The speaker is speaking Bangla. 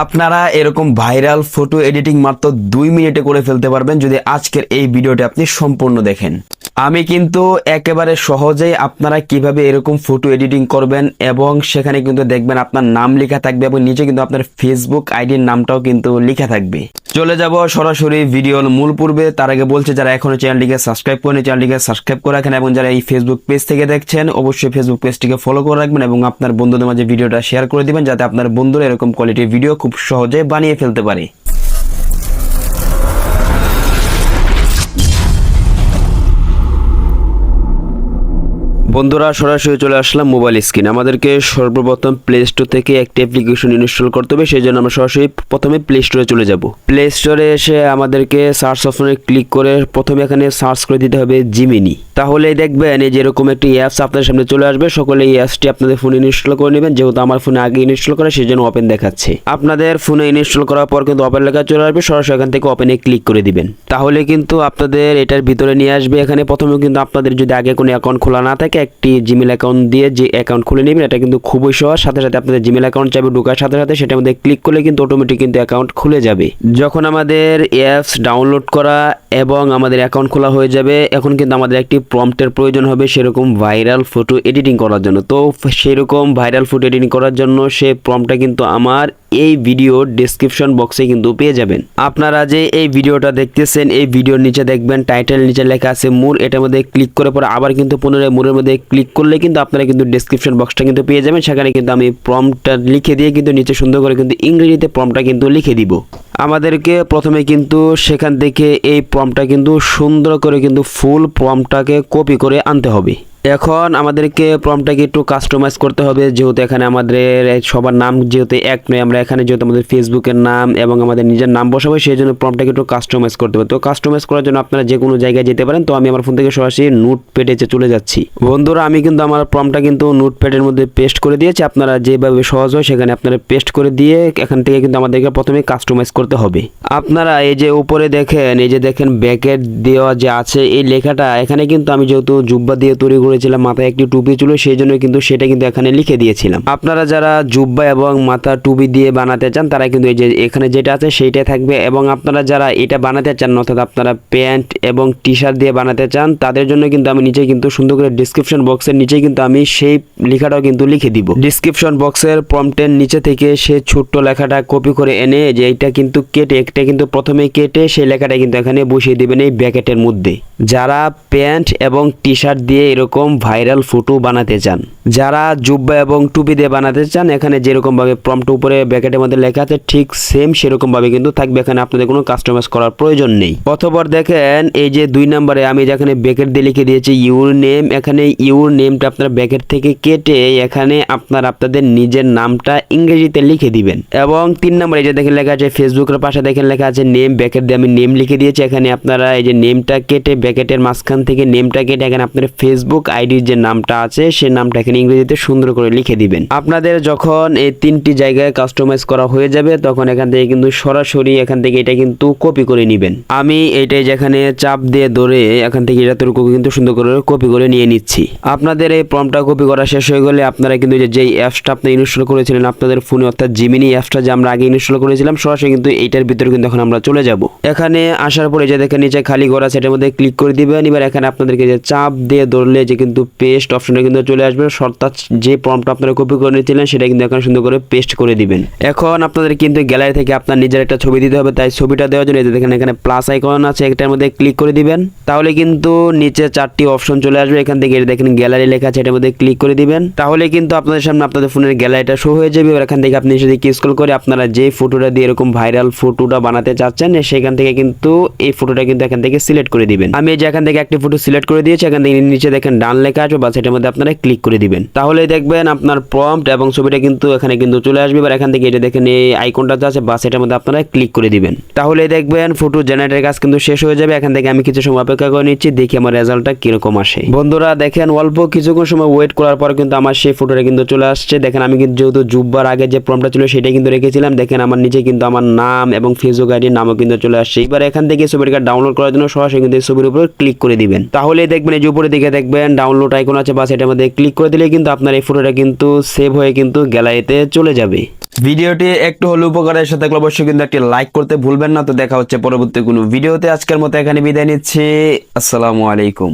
আপনারা এরকম ভাইরাল ফটো এডিটিং মাত্র দুই মিনিটে করে ফেলতে পারবেন যদি আজকের এই ভিডিওটি আপনি সম্পূর্ণ দেখেন। আমি কিন্তু একেবারে সহজেই আপনারা কীভাবে এরকম ফটো এডিটিং করবেন এবং সেখানে কিন্তু দেখবেন আপনার নাম লেখা থাকবে এবং নিচে কিন্তু আপনার ফেসবুক আইডির নামটাও কিন্তু লেখা থাকবে। চলে যাব সরাসরি ভিডিওর মূল পূর্বে। তার আগে বলছে, যারা এখনও চ্যানেলটিকে সাবস্ক্রাইব করেন, চ্যানেলটিকে সাবস্ক্রাইব করে রাখেন এবং যারা এই ফেসবুক পেজ থেকে দেখছেন, অবশ্যই ফেসবুক পেজটিকে ফলো করে রাখবেন এবং আপনার বন্ধুদের মাঝে ভিডিওটা শেয়ার করে দিবেন, যাতে আপনার বন্ধুরা এরকম কোয়ালিটির ভিডিও খুব সহজে বানিয়ে ফেলতে পারে। বন্ধুরা, সরাসরি চলে আসলাম মোবাইল স্ক্রিন আমাদেরকে সর্বপ্রথম প্লে স্টোর থেকে একটি অ্যাপ্লিকেশন ইনস্টল করতে হবে, সেই জন্য আমরা সরাসরি প্রথমে প্লে স্টোরে চলে যাব। প্লে স্টোরে এসে আমাদেরকে সার্চ অপশনে ক্লিক করে প্রথমে এখানে সার্চ করে দিতে হবে জিমিনি তাহলে দেখবেন এই যেরকম একটি অ্যাপস আপনাদের সামনে চলে আসবে। সকলে এই অ্যাপসটি আপনাদের ফোনে ইনস্টল করে নেবেন। যেহেতু আমার ফোনে আগে ইনস্টল করা সেই জন্য ওপেন দেখাচ্ছে। আপনাদের ফোনে ইনস্টল করার পর কিন্তু ওপেন লেখা চলে আসবে। সরাসরি এখান থেকে ওপেনে ক্লিক করে দিবেন। তাহলে কিন্তু আপনাদের এটার ভিতরে নিয়ে আসবে এখানে। প্রথমে কিন্তু আপনাদের যদি আগে কোনো অ্যাকাউন্ট খোলা না থাকে, একটি জিমেল অ্যাকাউন্ট দিয়ে যে অ্যাকাউন্ট খুলে নেবেন, এটা কিন্তু খুবই সহজ। সাথে সাথে আপনাদের জিমেল অ্যাকাউন্ট চাইবে ঢোকার সাথে সাথে সেটার মধ্যে ক্লিক করলে কিন্তু অটোমেটিক কিন্তু অ্যাকাউন্ট খুলে যাবে। যখন আমাদের অ্যাপস ডাউনলোড করা এবং আমাদের অ্যাকাউন্ট খোলা হয়ে যাবে, এখন কিন্তু আমাদের একটি প্রম্পটের প্রয়োজন হবে সেরকম ভাইরাল ফটো এডিটিং করার জন্য। তো সেরকম ভাইরাল ফটো এডিটিং করার জন্য সে প্রম্পটটা কিন্তু আমার এই ভিডিওর ডেসক্রিপশন বক্সে কিন্তু পেয়ে যাবেন। আপনারা যে এই ভিডিওটা দেখতেছেন, এই ভিডিওর নিচে দেখবেন টাইটেল নিচে লেখা আছে মুর এটার মধ্যে ক্লিক করে পরে আবার কিন্তু পুনরায় মুরের মধ্যে ক্লিক করলে কিন্তু আপনারা কিন্তু ডেসক্রিপশন বক্সটা কিন্তু পেয়ে যাবেন। সেখানে কিন্তু আমি প্রম্পটটা লিখে দিয়ে কিন্তু নিচে সুন্দর করে কিন্তু ইংরেজিতে প্রম্পটটা কিন্তু লিখে দিব। আমাদেরকে প্রথমে কিন্তু সেখান থেকে এই প্রমটা কিন্তু সুন্দর করে কিন্তু ফুল প্রমটাকে কপি করে আনতে হবে। এখন আমাদেরকে প্রমটাকে একটু কাস্টমাইজ করতে হবে, যেহেতু এখানে আমাদের সবার নাম যেহেতু এক নয়, আমরা এখানে যেহেতু আমাদের ফেসবুকের নাম এবং আমাদের নিজের নাম বসাবো সেই জন্য প্রমটাকে একটু কাস্টমাইজ করতে হবে। তো কাস্টমাইজ করার জন্য আপনারা যে কোনো জায়গায় যেতে পারেন। তো আমি আমার ফোন থেকে সরাসরি নোট পেডে চলে যাচ্ছি। বন্ধুরা, আমি কিন্তু আমার প্রমটা কিন্তু নোট প্যাডের মধ্যে পেস্ট করে দিয়েছি। আপনারা যেভাবে সহজ হয় সেখানে আপনারা পেস্ট করে দিয়ে এখান থেকে কিন্তু আমাদেরকে প্রথমে কাস্টমাইজ করতে হবে। আপনারা এই যে উপরে দেখেন, এই যে দেখেন ব্যাকেট দেওয়া যে আছে, এই লেখাটা, এখানে কিন্তু আমি যেহেতু জুব্বা দিয়ে তৈরি করেছিলাম, মাথায় একটি টুপি ছিল, সেই জন্য কিন্তু সেটা কিন্তু এখানে লিখে দিয়েছিলাম। আপনারা যারা জুব্বা এবং মাথা টুপি দিয়ে বানাতে চান, তারা কিন্তু এই যে এখানে যেটা আছে সেইটাই থাকবে। এবং আপনারা যারা এটা বানাতে চান, অর্থাৎ আপনারা প্যান্ট এবং টি শার্ট দিয়ে বানাতে চান, তাদের জন্য কিন্তু আমি নিচে কিন্তু সুন্দর করে ডিসক্রিপশন বক্সের নিচে কিন্তু আমি সেই লেখাটাও কিন্তু লিখে দিব। ডিসক্রিপশন বক্সের প্রম্পটের নিচে থেকে সে ছোট্ট লেখাটা কপি করে এনে যে এইটা কিন্তু কেটে, একটা কিন্তু প্রথমে কেটে সেই লেখাটা কিন্তু এখানে বসিয়ে দিবেন এই ব্যাকেটের মধ্যে। যারা প্যান্ট এবং টি শার্ট দিয়ে এরকম ভাইরাল ফটো বানাতে চান। যারা জুব্বা এবং টুপি দিয়ে বানাতে চান, এখানে যেরকম ভাবে প্রম্পট উপরে ব্যাকেটের মধ্যে লেখা আছে, ঠিক সেম সেরকম ভাবে কিন্তু থাকবে। এখানে আপনাদের কোনো কাস্টমাইজ করার প্রয়োজন নেই। অথবা দেখেন, এই যে দুই নম্বরে আমি যেখানে ব্যাকেট দিয়ে লিখে দিয়েছি ইউর নেম এখানে ইউর নেমটা আপনার ব্যাকেট থেকে কেটে এখানে আপনার আপনাদের নিজের নামটা ইংরেজিতে লিখে দিবেন। এবং তিন নম্বরে যে দেখেন লেখা আছে ফেসবুকের পাশে দেখেন লেখা আছে নেম ব্যাকেট দিয়ে আমি নেম লিখে দিয়েছি। এখানে আপনারা এই যে নেমটা কেটে ব্যাকেটের মাঝখান থেকে নেমটা কেটে এখানে আপনার ফেসবুক আইডির যে নামটা আছে, সে নামটা এখানে ইংরেজিতে সুন্দর করে লিখে দিবেন। আপনাদের যখন এই তিনটি জায়গায় কাস্টমাইজ করা হয়ে যাবে, তখন এখান থেকে কিন্তু সরাসরি এখান থেকে এটা কিন্তু কপি করে নেবেন। আমি এইটাই যেখানে চাপ দিয়ে ধরে এখান থেকে এটা কিন্তু সুন্দর করে কপি করে নিয়ে নিচ্ছি। আপনাদের এই প্রমটা কপি করা শেষ হয়ে গেলে আপনারা কিন্তু যেই অ্যাপসটা আপনি ইনস্টল করেছিলেন, আপনাদের ফোনে অর্থাৎ জিমিনি অ্যাপসটা যে আমরা আগে ইনস্টল করেছিলাম, সরাসরি কিন্তু এইটার ভিতরে কিন্তু এখন আমরা চলে যাব। এখানে আসার পরে যে দেখেন নিচে খালি করা সেটার মধ্যে ক্লিক করে দিবেন। এবার এখানে আপনাদেরকে যে চাপ দিয়ে ধরলে যে কিন্তু পেস্ট অপশনটা কিন্তু চলে আসবে। অর্থাৎ যে প্রম্পটা আপনারা কপি করে নিয়েছিলেন, সেটা কিন্তু এখানে সুন্দর করে পেস্ট করে দিবেন। এখন আপনাদের কিন্তু গ্যালারি থেকে আপনার নিজের একটা ছবি দিতে হবে, তাই ছবিটা দেওয়ার জন্য দেখেন, এখানে প্লাস আইকন আছে, একটার মধ্যে ক্লিক করে দিবেন। তাহলে কিন্তু নিচে চারটি অপশন চলে আসবে, এখান থেকে দেখেন গ্যালারি লেখা আছে, এটার মধ্যে ক্লিক করে দিবেন। তাহলে কিন্তু আপনাদের সামনে আপনাদের ফোনের গ্যালারিটা শো হয়ে যাবে। এখান থেকে আপনি সেদিকে স্ক্রল করে আপনারা যে ফটোটা দিয়ে এরকম ভাইরাল ফটোটা বানাতে চাচ্ছেন, সেখান থেকে কিন্তু এই ফটোটা কিন্তু এখান থেকে সিলেক্ট করে দিবেন। আমি যে এখান থেকে একটি ফটো সিলেক্ট করে দিয়েছি, এখান থেকে নিচে দেখেন ডান লেখা আছে, বা সেটার মধ্যে আপনারা ক্লিক করে দিবেন। তাহলে দেখবেন আপনার প্রম্পট এবং ছবিটা কিন্তু এখানে কিন্তু চলে আসবে, এবার এখান থেকে এটা দেখেন এই আইকনটা আছে, বা সেটার মধ্যে আপনারা ক্লিক করে দিবেন। তাহলে দেখবেন ফটো জেনারেটের কাজ কিন্তু শেষ হয়ে যাবে, এখান থেকে আমি কিছু সময় অপেক্ষা করে নিচ্ছি, দেখি আমার রেজাল্টটা কীরকম আসে। বন্ধুরা, দেখেন অল্প কিছুক্ষণ সময় ওয়েট করার পর কিন্তু আমার সেই ফটোটা কিন্তু চলে আসছে। দেখেন আমি কিন্তু যেহেতু জুব্বার আগে যে প্রম্পটটা ছিল সেটা কিন্তু রেখেছিলাম। দেখেন আমার নিচে কিন্তু আমার নাম এবং ফেসবুক আইডির নামও কিন্তু চলে আসছে। এবার এখান থেকে ছবিটা ডাউনলোড করার জন্য সরাসরি কিন্তু ছবির উপর ক্লিক করে দিবেন। তাহলে দেখবেন এই যে উপরে দিকে দেখবেন দেখেন ডাউনলোড আইকন আছে বা সেটার মধ্যে ক্লিক করে দিলে কিন্তু আপনার এই ফটোটা কিন্তু সেভ হয়ে কিন্তু গ্যালারিতে চলে যাবে। ভিডিওটি একটু হলে উপকারের সাথে অবশ্যই কিন্তু একটি লাইক করতে ভুলবেন না। তো দেখা হচ্ছে পরবর্তী কোনো ভিডিওতে। আজকের মতো এখানে বিদায় নিচ্ছি। আসসালামু আলাইকুম।